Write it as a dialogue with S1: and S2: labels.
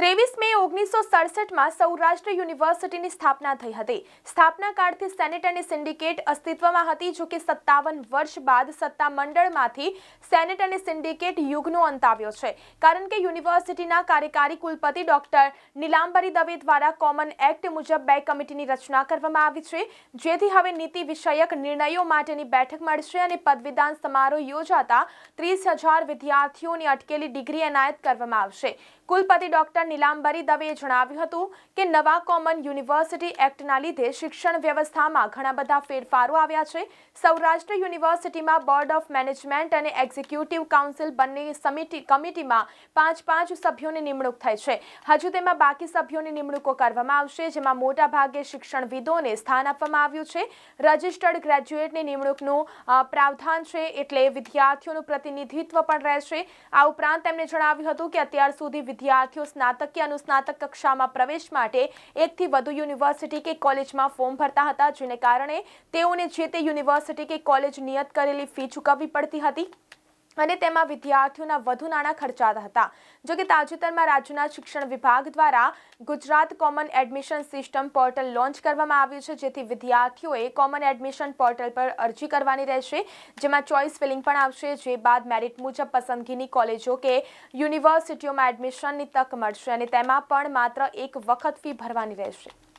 S1: ત્રેવીસ મે ઓગણીસો સડસઠમાં સૌરાષ્ટ્ર યુનિવર્સિટીની સ્થાપના થઈ હતી. સ્થાપના કાળથી સેનેટ અને સિન્ડિકેટ અસ્તિત્વમાં હતી જો કે સત્તાવન વર્ષ બાદ સત્તામંડળમાંથી સેનેટ અને સિન્ડિકેટ યુગનો અંત આવ્યો છે. કારણ કે યુનિવર્સિટીના કાર્યકારી કુલપતિ ડોક્ટર નીલાંબરી દવે દ્વારા કોમન એક્ટ મુજબ બે કમિટીની રચના કરવામાં આવી છે, જેથી હવે નીતિ વિષયક નિર્ણયો માટેની બેઠક મળશે અને પદવીદાન સમારોહ યોજાતા ત્રીસ હજાર વિદ્યાર્થીઓની અટકેલી ડિગ્રી એનાયત કરવામાં આવશે. કુલપતિ ડોક્ટર નીલાંબરી દવેએ જણાવ્યું હતું કે નવા કોમન યુનિવર્સિટી એક્ટના લીધે શિક્ષણ વ્યવસ્થામાં ઘણા બધા ફેરફારો આવ્યા છે. સૌરાષ્ટ્ર યુનિવર્સિટીમાં બોર્ડ ઓફ મેનેજમેન્ટ અને એક્ઝિક્યુટિવ કાઉન્સિલ બંને સમિતિ કમિટીમાં પાંચ પાંચ સભ્યોની નિમણૂક થઈ છે. હજુ તેમાં બાકી સભ્યોની નિમણૂકો કરવામાં આવશે, જેમાં મોટા ભાગે શિક્ષણવિદોને સ્થાન આપવામાં આવ્યું છે. રજિસ્ટર્ડ ગ્રેજ્યુએટની નિમણૂકનું પ્રાવધાન છે, એટલે વિદ્યાર્થીઓનું પ્રતિનિધિત્વ પણ રહેશે. આ ઉપરાંત તેમણે જણાવ્યું હતું કે અત્યાર સુધી વિદ્યાર્થીઓ સ્નાતક કે અનુસ્નાતક કક્ષામાં પ્રવેશ માટે એકથી વધુ યુનિવર્સિટી કે કોલેજમાં ફોર્મ ભરતા હતા, જેને કારણે તેઓને જે તે યુનિવર્સિટી કે કોલેજ નિયત કરેલી ફી ચૂકવવી પડતી હતી. અને તેમાં વિદ્યાર્થીઓના વધુ નાણાં ખર્ચાતા હતા. જો કે તાજેતરમાં રાજ્યના શિક્ષણ વિભાગ દ્વારા Gujarat common admission system portal launch કરવામાં આવ્યું છે, જેથી વિદ્યાર્થીઓએ કોમન એડમિશન પોર્ટલ પર અરજી કરવાની રહેશે. જેમાં ચોઇસ ફિલિંગ પણ આવશે, જે બાદ મેરિટ મુજબ પસંદગીની કોલેજો કે યુનિવર્સિટીઓમાં એડમિશનની તક મળશે અને તેમાં પણ માત્ર એક વખત ફી ભરવાની રહેશે.